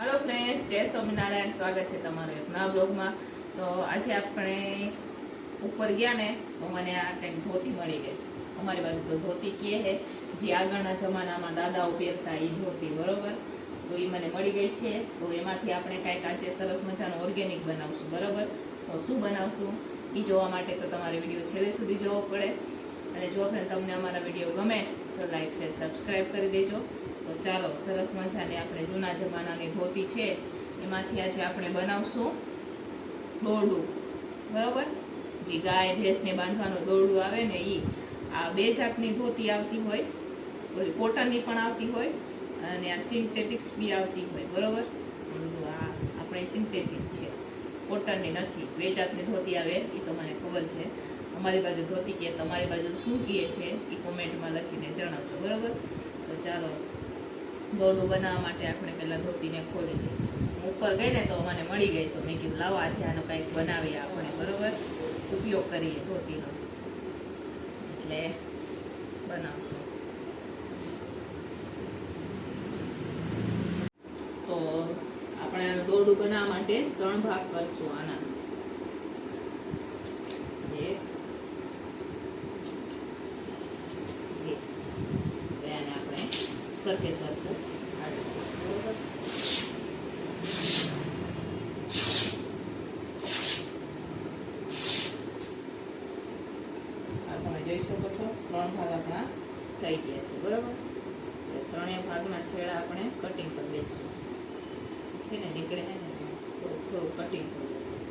હાલો friends જય સ્વામિનારાયણ. સ્વાગત છે તમારું એક નવા બ્લોગમાં. તો આજે આપણે ઉપર ગયા ને, તો મને આ કંઈક ધોતી મળી ગઈ. અમારી બાજુ તો ધોતી કહે છે જે આગળના જમાનામાં દાદાઓ પહેરતા એ ધોતી, બરોબર? તો એ મને મળી ગઈ છે. તો એમાંથી આપણે કાંઈક આજે સરસ મજાનું ઓર્ગેનિક બનાવશું, બરોબર? તો શું બનાવશું? એ જોવા માટે તો તમારે વીડિયો છેલ્લે સુધી જોવો પડે. અને જો તમને અમારા વીડિયો ગમે, તો લાઈક શેર સબસ્ક્રાઈબ કરી દેજો. તો ચાલો, સરસ મજાની આપણે જૂના જમાનાની ધોતી છે. એમાંથી આજે આપણે બનાવશું દોરડું. બરાબર? જે ગાય ભેંસને બાંધવાનું દોરડું આવે ને એ આ બે જાતની ધોતી આવતી હોય. પછી કોટનની પણ આવતી હોય અને આ સિન્થેટિક્સ બી આવતી હોય. બરાબર? આ આપણે સિન્થેટિક છે. કોટનની નથી. બે જાતની ધોતી આવે એ તો મને ખબર છે. અમારી બાજુ ધોતી કહે તમારી બાજુ શું કહે છે એ કોમેન્ટમાં લખીને જણાવજો. બરાબર? તો ચાલો દોરડું બનાવવા માટે આપણે પહેલાં ધોતીને ખોલી દઈશું. ઉપર ગઈ ને તો મને મળી ગઈ તો મેં કીધું, લાવો, આજે આનો કંઈક બનાવીએ આપણે. બરોબર? ઉપયોગ કરીએ ધોતીનો. એટલે બનાવશું. તો આપણે આનું દોરડું બનાવવા માટે ત્રણ ભાગ કરશું આના એક બે હવે આને આપણે સરખે સરખું તમે જોઈ શકો છો, ત્રણ ભાગ આપણા થઈ ગયા છે, બરાબર? ત્રણેય ભાગના છેડા આપણે કટિંગ કરી દઈશું. છે ને, નીકળે ને, થોડું થોડું કટિંગ કરી દઈશું.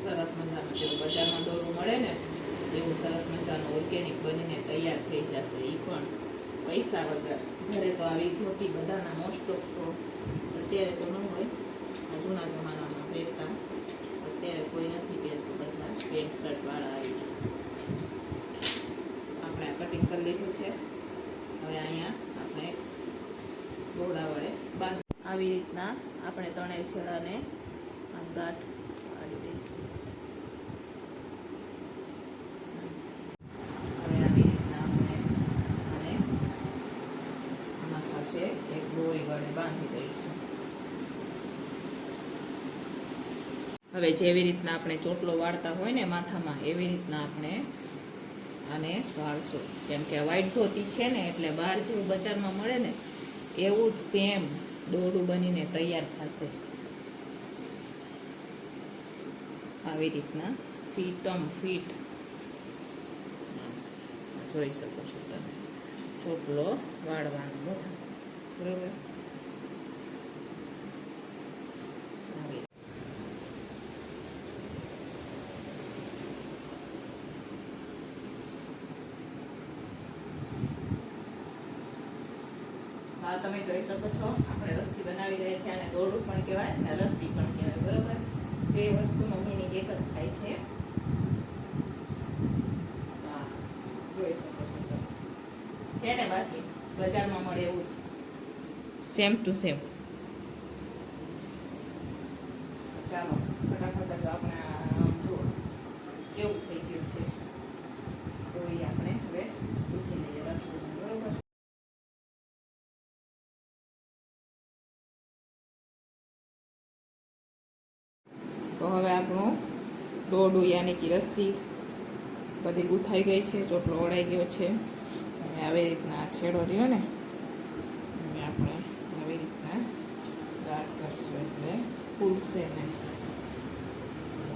સરસ મજાનું જેવું બજારમાં દોરું મળે ને એવું સરસ મજાનું ઓર્ગેનિક બનીને તૈયાર થઈ જશે. એ પણ પૈસા વગર. ઘરે તો આવી ધોતી બધાના મોસ્ટ ઓફ તો અત્યારે તો ન હોય. જૂના જમાનામાં પહેરતા અત્યારે કોઈ નથી પહેરતું બધા પેન્ટ શર્ટવાળા આવી. આપણે આ કટિંગ કરી લીધું છે. હવે અહીંયા આપણે દોડા વડે બાંધ આવી રીતના આપણે ત્રણેય છેડાને આમ ગાંઠ પાડી દઈશું હવે આવી રીતના આપણે આને આના સાથે એક દોરી વડે બાંધી દઈશું હવે જેવી રીતના આપણે ચોટલો વાળતા હોય ને માથામાં, એવી રીતના આપણે આને વાળશું. કેમ કે વ્હાઈટ ધોતી છે ને, એટલે બહાર જેવું બજારમાં મળે ને, એવું જ સેમ દોરડું બનીને તૈયાર થશે. આવી રીતના ફીટમ ફીટ. જોઈ શકો છો તમે. ચોટલો વાળવાનો. બરાબર આવી હા તમે જોઈ શકો છો, આપણે રસ્સી બનાવી રહ્યા છીએ અને દોરડું પણ કહેવાય અને રસ્સી પણ કહેવાય, બરાબર? બે વસ્તુ મમ્મીની એક જ થાય છે. જોઈ શકો છો છે ને બાકી? બજારમાં મળે એવું જ. સેમ ટુ સેમ ચાલો ફટાફટ જ આપણે આ જુઓ કેવું થઈ ગયું છે તો એ આપણે હવે ગૂંથી લઈએ રસ્સી બરોબર તો હવે આપણું દોરડું યાની કે રસ્સી બધી ગૂંથાઈ ગઈ છે, ચોટલો ઓળાઈ ગયો છે. હવે આવી રીતના છેડો રહ્યો ને આપણે આવી રીતના ગાંઠ કરશું એટલે ફૂલશે ને.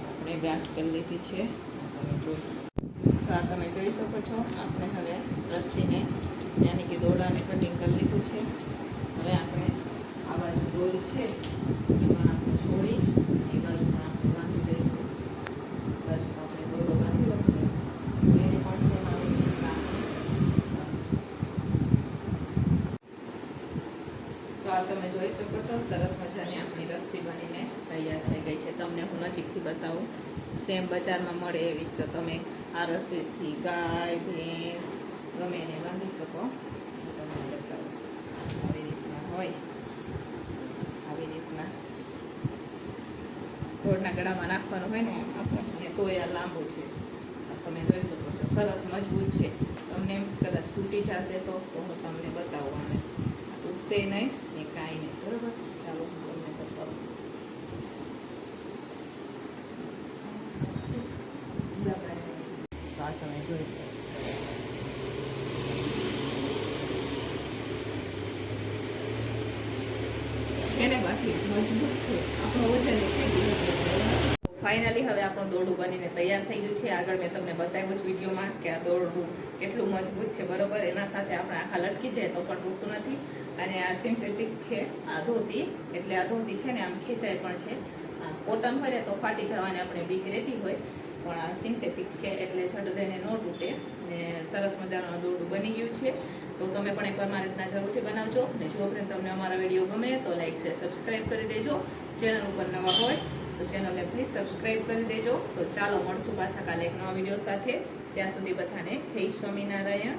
આપણે ગાંઠ કરી લીધી છે તમે જોઈ તો આ તમે જોઈ શકો છો, આપણે હવે રસ્સીને યાની કે દોડાને કટિંગ કરી લીધું છે. હવે આપણે આ બાજુ દોરી છે, એમાં આપણે છોડી એ બાજુ પણ આપણે બાંધી દઈશું એ બાજુ આપણે દોરો બાંધી લઈશું એને પણ સેમ આવી રીતના આપણે બાંધીશું. આ તમે જોઈ શકો છો, સરસ મજાની આપણી રસ્સી બનીને તૈયાર થઈ ગઈ છે. તમને હું નજીકથી બતાવું. સેમ બજારમાં મળે એવી તો તમે આ રસ્સીથી ગાય, ભેંસ ગમે એને બાંધી શકો. તમને બતાવું. આવી રીતના હોય. આવી રીતના. ઢોરના ગળામાં નાખવાનું હોય ને આપણે તો આ લાંબુ છે. તમે જોઈ શકો છો. સરસ મજબૂત છે. તમને કદાચ તૂટી જશે તો હું તમને બતાવું આને. તૂટશે નહીં બરાબર ચાલો હું તમને બતાવું તો આ તમે જોઈ આપણો આપણું દોરડું બનીને તૈયાર થઈ ગયું છે. આગળ મેં તમને બતાવ્યું જ વિડીયોમાં કે આ દોરડું કેટલું મજબૂત છે. બરોબર? એના સાથે આપણે આખા લટકી જાય તો પણ તૂટતું નથી. અને આ સિન્થેટિક છે, આ ધોતી. એટલે આ ધોતી છે ને આમ ખેંચાય પણ છે. કોટન હોય તો ફાટી જવાની આપણે બીક રહેતી હોય. પણ આ સિન્થેટિક છે એટલે દઈને ન તૂટે ને સરસ મજાનું દોરડું બની ગયું છે. તો તમે પણ એકવાર મારી રીતના જરૂરથી બનાવજો ને જો તમને અમારા વીડિયો ગમે તો લાઈક છે સબસ્ક્રાઈબ કરી દેજો. ચેનલ ઉપર નવા હોય તો ચેનલને પ્લીઝ સબસ્ક્રાઈબ કરી દેજો. તો ચાલો મળશું પાછા કાલે એક નવા વીડિયો સાથે. ત્યાં સુધી બધાને જય સ્વામિનારાયણ.